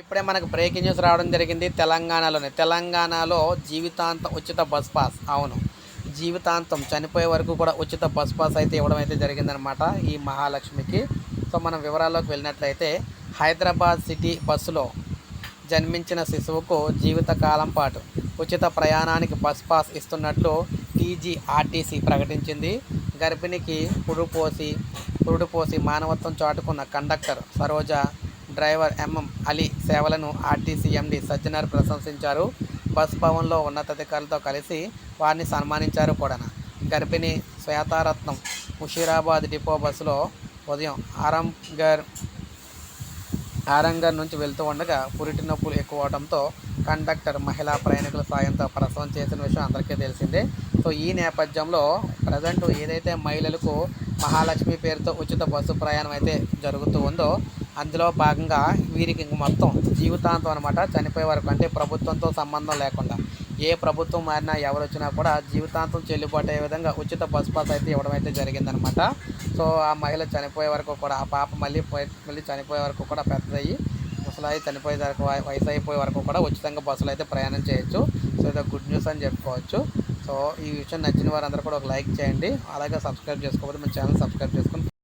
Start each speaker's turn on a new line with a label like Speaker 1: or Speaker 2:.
Speaker 1: ఇప్పుడే మనకు breaking news రావడం జరిగింది. తెలంగాణలోనే. తెలంగాణలో జీవితాంతం ఉచిత బస్ పాస్. అవును. జీవితాంతం చనిపోయే వరకు కూడా ఉచిత బస్ పాస్ అయితే ఇవ్వడం అయితే జరిగిందనమాట ఈ మహాలక్ష్మికి. సో మనం వివరాల్లోకి వెళ్ళినట్లయితే హైదరాబాద్ సిటీ బస్సులో జన్మించిన శిశువుకు జీవితకాలం పాటు ఉచిత ప్రయాణానికి బస్ పాస్ ఇస్తున్నట్లు టీజీఆర్టీసీ ప్రకటించింది. గర్భిణికి పురుడు పోసి పురుడు పోసి మానవత్వం చాటుకున్న conductor Saroja driver MM Ali సేవలను ఆర్టీసీ ఎండి సజ్జనర్ ప్రశంసించారు. బస్ భవన్లో ఉన్నతాధికారులతో కలిసి వారిని సన్మానించారు కూడా గర్భిణి శ్వేతారత్నం ముషీరాబాద్ డిపో బస్సులో ఉదయం ఆరంగర్ ఆరంగర్ నుంచి వెళ్తూ ఉండగా పురిటి నొప్పులు ఎక్కువ అవడంతో కండక్టర్ మహిళా ప్రయాణికుల సాయంతో ప్రసవం చేసిన విషయం అందరికీ తెలిసిందే. సో ఈ నేపథ్యంలో ప్రజెంట్ ఏదైతే మహిళలకు మహాలక్ష్మి పేరుతో ఉచిత బస్సు ప్రయాణం అయితే జరుగుతూ ఉందో అందులో భాగంగా వీరికి ఇంక మొత్తం జీవితాంతం అనమాట చనిపోయే వరకు అంటే ప్రభుత్వంతో సంబంధం లేకుండా. ఏ ప్రభుత్వం మారినా ఎవరు వచ్చినా కూడా జీవితాంతం చెల్లుబాటు అయ్యే విధంగా ఉచిత బస్ పాస్ అయితే ఇవ్వడం అయితే జరిగిందనమాట సో ఆ మహిళ చనిపోయే వరకు కూడా ఆ పాప మళ్ళీ పోయి మళ్ళీ చనిపోయే వరకు కూడా పెద్దదయ్యి ముసలాయి చనిపోయే వరకు వయసు అయిపోయే వరకు కూడా ఉచితంగా బస్సులు అయితే ప్రయాణం చేయొచ్చు. సో ఇది గుడ్ న్యూస్ అని చెప్పుకోవచ్చు. సో ఈ విషయం నచ్చిన వారందరూ కూడా ఒక లైక్ చేయండి. అలాగే సబ్స్క్రైబ్ చేసుకోకపోతే మన ఛానల్ సబ్స్క్రైబ్ చేసుకొని